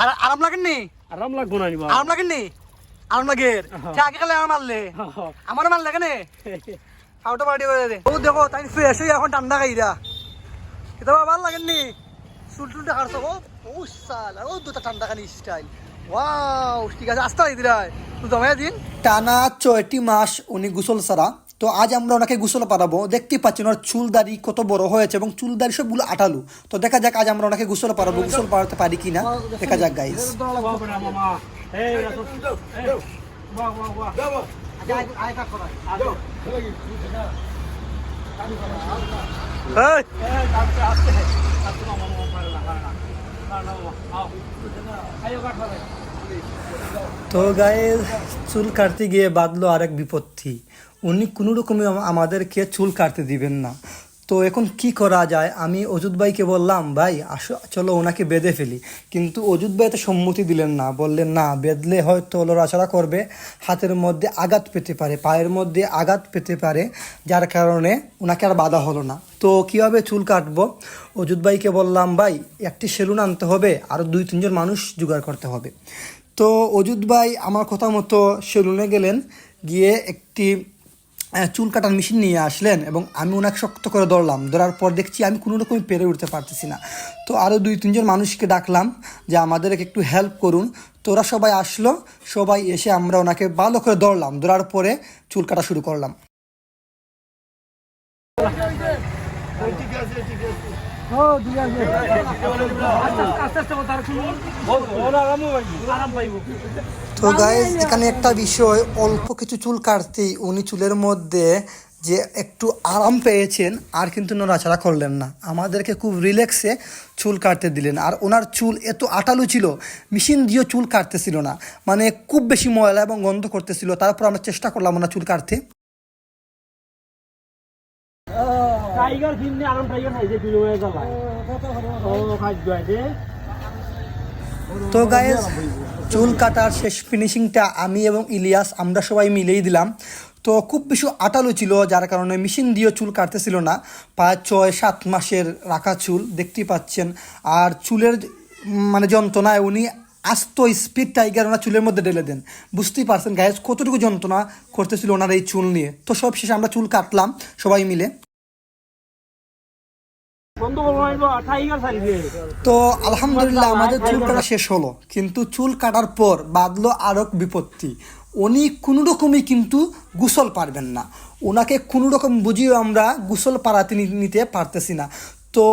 আর আরাম লাগেননি? আরাম লাগবো না নিবা আরাম লাগেননি? আরাম লাগে। আগে কালে আমার মারলে। আমার মারলে কেন? আউটো পার্টি করে দে। ও দেখো তাই ফ্রেশ হয়ে এখন ঠান্ডা খাইরা এটা ভালো লাগেননি? চুল টুল দেখার ও ও সালা ও দুটা ঠান্ডা খানি স্টাইল ওয়াও ঠিক আছে আসতে দিরা তুই জমাই দিন। টানা ছয়টি মাস উনি গোসল সারা। তো আজ আমরা ওনাকে গোসল পারাবো দেখতেই পাচ্ছেন ওনার চুল দাড়ি কত বড় হয়েছে এবং চুল দাড়ি সবগুলো আটালু তো দেখা যাক আজ আমরা ওনাকে গোসল পারাবো গোসল পারাতে পারি দেখা যাক পারে না আয়ো কাট পারে তো গায়ে চুল কাটতে গিয়ে বাঁধলো আরেক বিপত্তি। উনি কোনো রকমে আমাদেরকে চুল কাটতে দিবেন না। তো এখন কি করা যায়? আমি অজুত ভাইকে বললাম, ভাই, আসো, চলো ওনাকে বেঁধে ফেলি। কিন্তু অজুত ভাই তো সম্মতি দিলেন না। বললেন, না, বেঁধলে হয়তো লড়াচড়া করবে, হাতের মধ্যে আঘাত পেতে পারে, পায়ের মধ্যে আঘাত পেতে পারে, যার কারণে ওনাকে আর বাধা হলো না। তো কীভাবে চুল কাটবো? অজুত ভাইকে বললাম, ভাই, একটি সেলুন আনতে হবে, আর দুই তিনজন মানুষ জোগাড় করতে হবে। তো অজুত ভাই আমার কথা মতো সেলুনে গেলেন, গিয়ে একটি চুল কাটার মেশিন নিয়ে আসলেন এবং আমি ওনাকে শক্ত করে ধরলাম। ধরার পর দেখছি আমি কোনো রকমই পেরে উঠতে পারতেছি না। তো আরও দুই, তিনজন মানুষকে ডাকলাম যে, আমাদেরকে একটু হেল্প করুন। তো ওরা সবাই আসলো, সবাই এসে আমরা ওনাকে ভালো করে ধরলাম। ধরার পরে চুল কাটা শুরু করলাম আস্তে আস্তে তার শুনুন ওরা আরাম পাইবো আরাম পাইবো তো গাইজ এখানে একটা বিষয়, অল্প কিছু চুল কাটতেই উনি চুলের মধ্যে যে একটু আরাম পেয়েছেন, আর কিন্তু নড়াচড়া করলেন না। আমাদেরকে খুব রিল্যাক্সে চুল কাটতে দিলেন। আর ওনার চুল এত আটালু ছিল মেশিন দিয়েও চুল কাটতেছিল না। মানে খুব বেশি ময়লা এবং গন্ধ করতেছিল, তারপর আমরা চেষ্টা করলাম ওনার চুল কাটতে। টাইগার আরাম টাইগার হয়ে। জ্বালায় ও খাদ্য আছে তো গায়েস চুল কাটার শেষ ফিনিশিংটা আমি এবং ইলিয়াস, আমরা সবাই মিলেই দিলাম। তো খুব বেশি আটালো ছিল, যার কারণে মেশিন দিয়েও চুল কাটতেছিল না। প্রায় ছয় সাত মাসের রাখা চুল, দেখতেই পাচ্ছেন। আর চুলের মানে যন্ত্রণায় উনি আস্ত স্পিড টাইগার ওনার চুলের মধ্যে ঢেলে দেন। বুঝতেই পারছেন গায়েস কতটুকু যন্ত্রণা করতেছিল ওনার এই চুল নিয়ে। তো সব শেষে আমরা চুল কাটলাম, সবাই মিলে। তো আলহামদুলিল্লাহ আমাদের চুল কাটা শেষ হলো, কিন্তু চুল কাটার পর বাদলো আরও বিপত্তি। উনি কোনো রকমই কিন্তু গোসল পারবেন না। ওনাকে কোনো রকম বুঝিয়ে আমরা গোসল পাড়াতে নিতে পারতেছি না। তো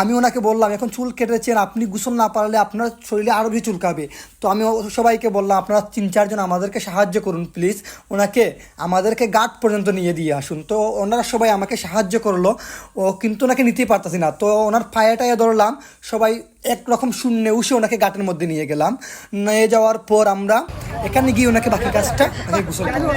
আমি ওনাকে বললাম এখন চুল কেটেছেন আপনি গোসল না পারলে আপনার শরীরে আরও বেশি চুলকাবে। তো আমি সবাইকে বললাম আপনারা তিন চারজন আমাদেরকে সাহায্য করুন প্লিজ ওনাকে আমাদেরকে গার্ড পর্যন্ত নিয়ে দিয়ে আসুন। তো ওনারা সবাই আমাকে সাহায্য করল। ও কিন্তু ওনাকে নিতেই পারতেছি না। তো ওনার পায়ে টায়ে ধরলাম সবাই একরকম শূন্যে উসে ওনাকে গাটের মধ্যে নিয়ে গেলাম। নিয়ে যাওয়ার পর আমরা এখানে গিয়ে ওনাকে বাকি কাজটা ওনাকে গোসল করালাম।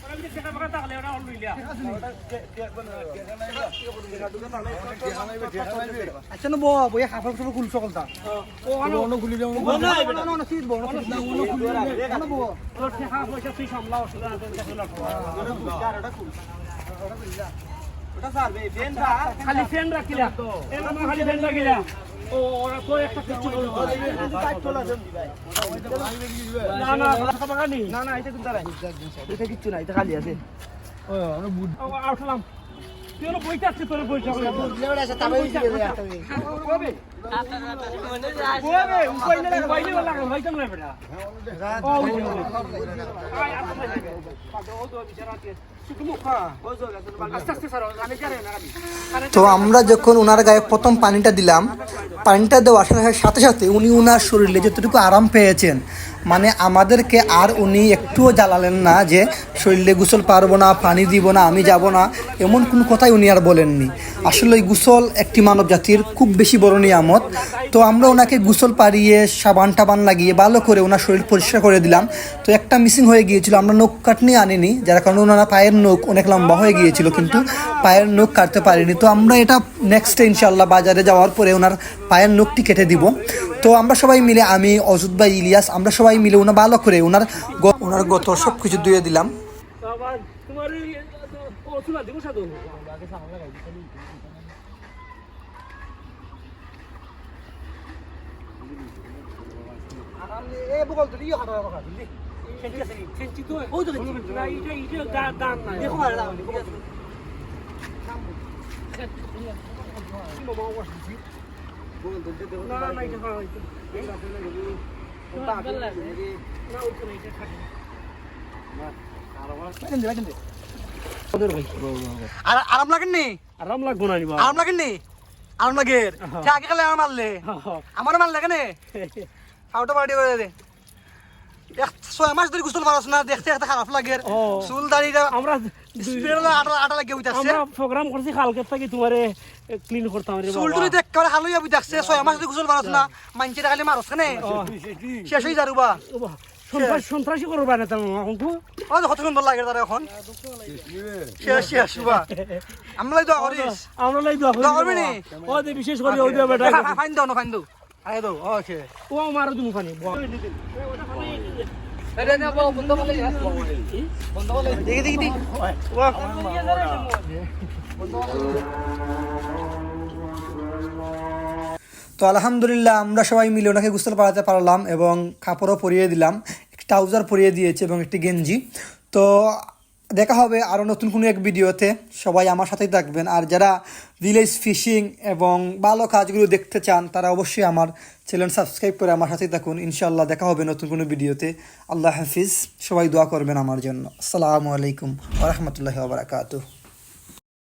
আচ্ছা না বউ বইয়া কাপড় সব খুলছো কলতা অন্য খুলি দাও না না সিট বউ না বউ খালি ফ্যান রাখিলা এ মামা খালি ফ্যান রাখিলা ও ওরা তো একটা কিছু না। না না না এটা কিন্তু এটা কিচ্ছু না এটা খালি আছে। আউটলাম আসছিস তোর বইটা তো আমরা যখন ওনার গায়ে প্রথম পানিটা দিলাম পানিটা দেওয়ার সাথে সাথে উনি ওনার শরীরে যতটুকু আরাম পেয়েছেন মানে আমাদেরকে আর উনি একটুও জ্বালালেন না যে শরীরে গোসল পারব না, পানি দিব না, আমি যাব না, এমন কোনো কথাই উনি আর বলেননি। আসলে ওই গোসল একটি মানব জাতির খুব বেশি বড় নিয়ামত। তো আমরা ওনাকে গোসল পাড়িয়ে, সাবান টাবান লাগিয়ে ভালো করে ওনার শরীর পরিষ্কার করে দিলাম। তো একটা মিসিং হয়ে গিয়েছিল, আমরা নখ কাটনি আনিনি, যার কারণে ওনারা পায়ের নখ অনেক লম্বা হয়ে গিয়েছিল, কিন্তু পায়ের নখ কাটতে পারিনি। তো আমরা এটা নেক্সট ইনশাল্লাহ বাজারে যাওয়ার পরে ওনার পায়ের নখটি কেটে দিব। তো আমরা সবাই মিলে আমি অজুত ভাই ইলিয়াস আমরা সবাই মিলে ওনার ভালো করে ওনার ওনার গত সব কিছু ধুয়ে দিলাম দেখো আরাম লাগেন নি? আরাম লাগবো না আরাম লাগেন নি? আরাম লাগে। আগে খালে আমার মারলে। আমার মারলে কেন? আউটা পার্টি করে দে। ছয় মাস ধরে গোসল পারছ না দেখতে দেখতে খারাপ লাগে। চুল দাড়িটা আমরা স্প্রে আটা আটা লাগিয়ে উঠে আমরা প্রোগ্রাম করছি কালকে থেকে তোমারে ক্লিন করতাম রে চুল দেখ হালুইয়া ছয় মাস গোসল পারছ না মানছে খালি মারছ কেনে শেষ হয়ে যারুবা সন্ত্রাস করবা না তেমন এখন তো ও কত সুন্দর লাগে তারা এখন শেষ শেষ বা আমরা দোয়া করিস আমরা লাই দোয়া করি করবি নি? ও দে বিশেষ করে ওই দে বেটা ফাইন দাও না ফাইন দাও আয় দাও ওকে ও আমার তুমি পানি দেখি দেখি দেখি। তো আলহামদুলিল্লাহ আমরা সবাই মিলে ওনাকে গোসল পাড়াতে পারলাম এবং কাপড়ও পরিয়ে দিলাম। একটি ট্রাউজার পরিয়ে দিয়েছে এবং একটি গেঞ্জি। তো দেখা হবে আরও নতুন কোনো এক ভিডিওতে। সবাই আমার সাথেই থাকবেন। আর যারা ভিলেজ ফিশিং এবং ভালো কাজগুলো দেখতে চান, তারা অবশ্যই আমার চ্যানেল সাবস্ক্রাইব করে আমার সাথেই থাকুন। ইনশাআল্লাহ দেখা হবে নতুন কোনো ভিডিওতে। আল্লাহ হাফিজ। সবাই দোয়া করবেন আমার জন্য। আসসালামু আলাইকুম ওরহমতুল্লাহ বারাকাতুহ।